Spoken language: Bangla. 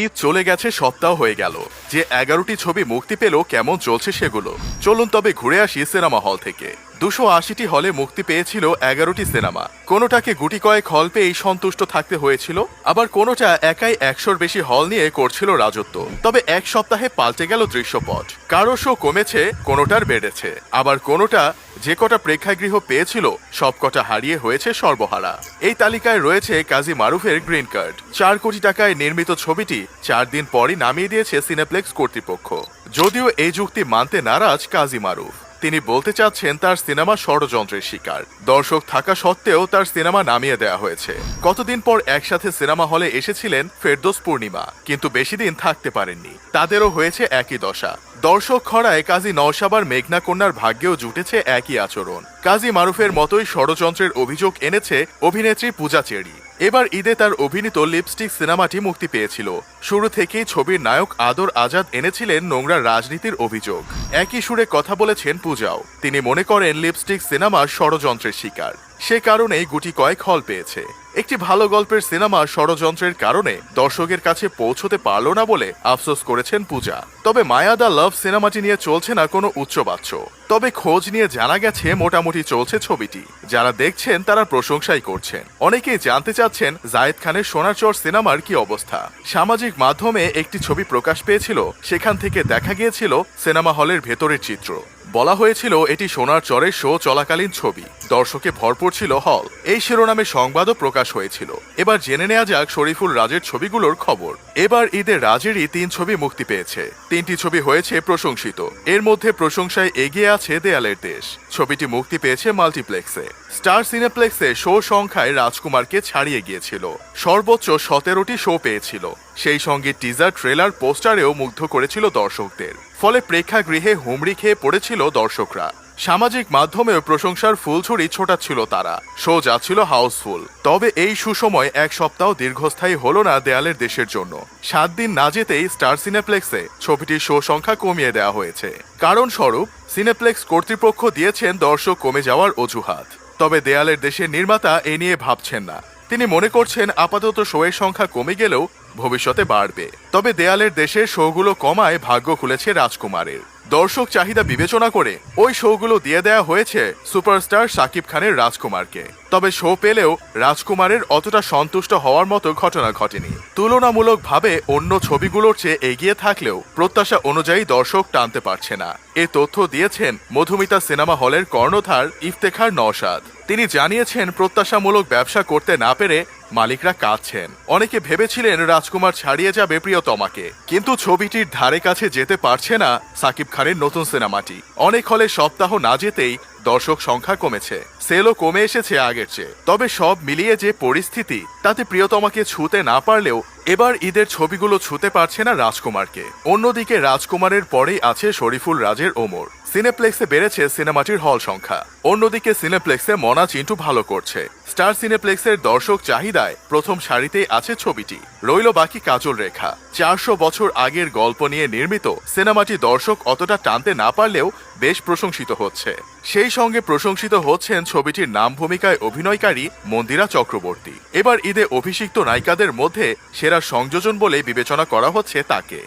ঈদ চলে গেছে, সপ্তাহ হয়ে গেল। যে এগারোটি ছবি মুক্তি পেল, কেমন চলছে সেগুলো? চলুন তবে ঘুরে আসি সিনেমা হল থেকে। দুশো আশিটি হলে মুক্তি পেয়েছিল এগারোটি সিনেমা। কোনোটাকে গুটি কয়েক হল পেয়েই সন্তুষ্ট থাকতে হয়েছিল, আবার কোনোটা একাই একশোর বেশি হল নিয়ে করছিল রাজত্ব। তবে এক সপ্তাহে পাল্টে গেল দৃশ্যপট। কারও শো কমেছে, কোনোটার বেড়েছে। আবার কোনোটা যে কটা প্রেক্ষাগৃহ পেয়েছিল, সবকটা হারিয়ে হয়েছে সর্বহারা। এই তালিকায় রয়েছে কাজী মারুফের গ্রিন কার্ড। চার কোটি টাকায় নির্মিত ছবিটি চার দিন পরই নামিয়ে দিয়েছে সিনেপ্লেক্স কর্তৃপক্ষ। যদিও এই যুক্তি মানতে নারাজ কাজী মারুফ। তিনি বলতে চাচ্ছেন, তার সিনেমা ষড়যন্ত্রের শিকার। দর্শক থাকা সত্ত্বেও তার সিনেমা নামিয়ে দেওয়া হয়েছে। কতদিন পর একসাথে সিনেমা হলে এসেছিলেন ফেরদোস পূর্ণিমা, কিন্তু বেশি দিন থাকতে পারেননি। তাদেরও হয়েছে একই দশা। দর্শক খরায় কাজী নওশাবার মেঘনা কন্যার ভাগ্যেও জুটেছে একই আচরণ। কাজী মারুফের মতোই ষড়যন্ত্রের অভিযোগ এনেছে অভিনেত্রী পূজা চেরি এবার ঈদে তার অভিনীত লিপস্টিক সিনেমাটি মুক্তি পেয়েছিল। শুরু থেকেই ছবির নায়ক আদর আজাদ এনেছিলেন নোংরা রাজনীতির অভিযোগ। একই সুরে কথা বলেছেন পূজাও। তিনি মনে করেন লিপস্টিক সিনেমা ষড়যন্ত্রের শিকার। সে কারণেই গুটি কয়েক হল পেয়েছে। একটি ভালো গল্পের সিনেমা ষড়যন্ত্রের কারণে দর্শকের কাছে পৌঁছতে পারল না বলে আফসোস করেছেন পূজা। তবে মায়া দা লাভ সিনেমাটি নিয়ে চলছে না কোনো উচ্চবাচ্য। তবে খোঁজ নিয়ে জানা গেছে মোটামুটি চলছে ছবিটি। যারা দেখছেন তারা প্রশংসাই করছেন। অনেকেই জানতে চাচ্ছেন জায়েদ খানের সোনার চর সিনেমার কি অবস্থা। সামাজিক মাধ্যমে একটি ছবি প্রকাশ পেয়েছিল, সেখান থেকে দেখা গিয়েছিল সিনেমা হলের ভেতরের চিত্র। বলা হয়েছিল এটি সোনার চরের শো চলাকালীন ছবি। দর্শকে ভরপুর ছিল হল। এই শিরোনামে সংবাদও প্রকাশ হয়েছিল। এবার জেনে নেওয়া যাক শরীফুল রাজের ছবিগুলোর খবর। এবার ঈদে রাজেরই তিন ছবি মুক্তি পেয়েছে। তিনটি ছবি হয়েছে প্রশংসিত। এর মধ্যে প্রশংসায় এগিয়ে আছে দেয়ালের দেশ। ছবিটি মুক্তি পেয়েছে মাল্টিপ্লেক্সে। স্টার সিনেপ্লেক্সে শো সংখ্যায় রাজকুমারকে ছাড়িয়ে গিয়েছিল। সর্বোচ্চ সতেরোটি শো পেয়েছিল। সেই সঙ্গে টিজার, ট্রেলার, পোস্টারেও মুগ্ধ করেছিল দর্শকদের। ফলে প্রেক্ষাগৃহে হুমড়ি খেয়ে পড়েছিল দর্শকরা। সামাজিক মাধ্যমেও প্রশংসার ফুলছড়ি ছোটাচ্ছিল তারা। শো যাচ্ছিল হাউসফুল। তবে এই সুসময় এক সপ্তাহ দীর্ঘস্থায়ী হলো না দেয়ালের দেশের জন্য। সাত দিন না যেতেই স্টার সিনেপ্লেক্সে ছবিটির শো সংখ্যা কমিয়ে দেওয়া হয়েছে। কারণ স্বরূপ সিনেপ্লেক্স কর্তৃপক্ষ দিয়েছেন দর্শক কমে যাওয়ার অজুহাত। তবে দেয়ালের দেশের নির্মাতা এ নিয়ে ভাবছেন না। তিনি মনে করছেন আপাতত শোয়ের সংখ্যা কমে গেলেও ভবিষ্যতে বাড়বে। তবে দেয়ালের দেশের শোগুলো কমায় ভাগ্য খুলেছে রাজকুমারের। দর্শক চাহিদা বিবেচনা করে ওই শোগুলো দিয়ে দেয়া হয়েছে সুপারস্টার শাকিব খানের রাজকুমারকে। তবে শো পেলেও রাজকুমারের অতটা সন্তুষ্ট হওয়ার মতো ঘটনা ঘটেনি। তুলনামূলকভাবে অন্য ছবিগুলোর চেয়ে এগিয়ে থাকলেও প্রত্যাশা অনুযায়ী দর্শক টানতে পারছে না। এ তথ্য দিয়েছেন মধুমিতা সিনেমা হলের কর্ণধার ইফতেখার নওশাদ। তিনি জানিয়েছেন, প্রত্যাশামূলক ব্যবসা করতে না পেরে মালিকরা কাঁদছেন। অনেকে ভেবেছিলেন রাজকুমার ছাড়িয়ে যাবে প্রিয়তমাকে। কিন্তু ছবিটির ধারে কাছে যেতে পারছে না সাকিব খানের নতুন সিনেমাটি। অনেক হলে সপ্তাহ না যেতেই দর্শক সংখ্যা কমেছে। সেলও কমে এসেছে আগের চেয়ে। তবে সব মিলিয়ে যে পরিস্থিতি, তাতে প্রিয়তমাকে ছুতে না পারলেও এবার ঈদের ছবিগুলো ছুতে পারছে না রাজকুমারকে। অন্যদিকে রাজকুমারের পরেই আছে শরীফুল রাজের ওমর। সিনেপ্লেক্সে বেড়েছে সিনেমাটির হল সংখ্যা। অন্যদিকে সিনেপ্লেক্সে মনা চিন্টু ভালো করছে। স্টার সিনেপ্লেক্সের দর্শক চাহিদায় প্রথম সারিতেই আছে ছবিটি। রইল বাকি কাজল রেখা। চারশো বছর আগের গল্প নিয়ে নির্মিত সিনেমাটি দর্শক অতটা টানতে না পারলেও বেশ প্রশংসিত হচ্ছে। সেই সঙ্গে প্রশংসিত হচ্ছেন ছবিটির নাম ভূমিকায় অভিনয়কারী মন্দিরা চক্রবর্তী। এবার ঈদে অভিষিক্ত নায়িকাদের মধ্যে সেরা সংযোজন বলে বিবেচনা করা হচ্ছে তাকে।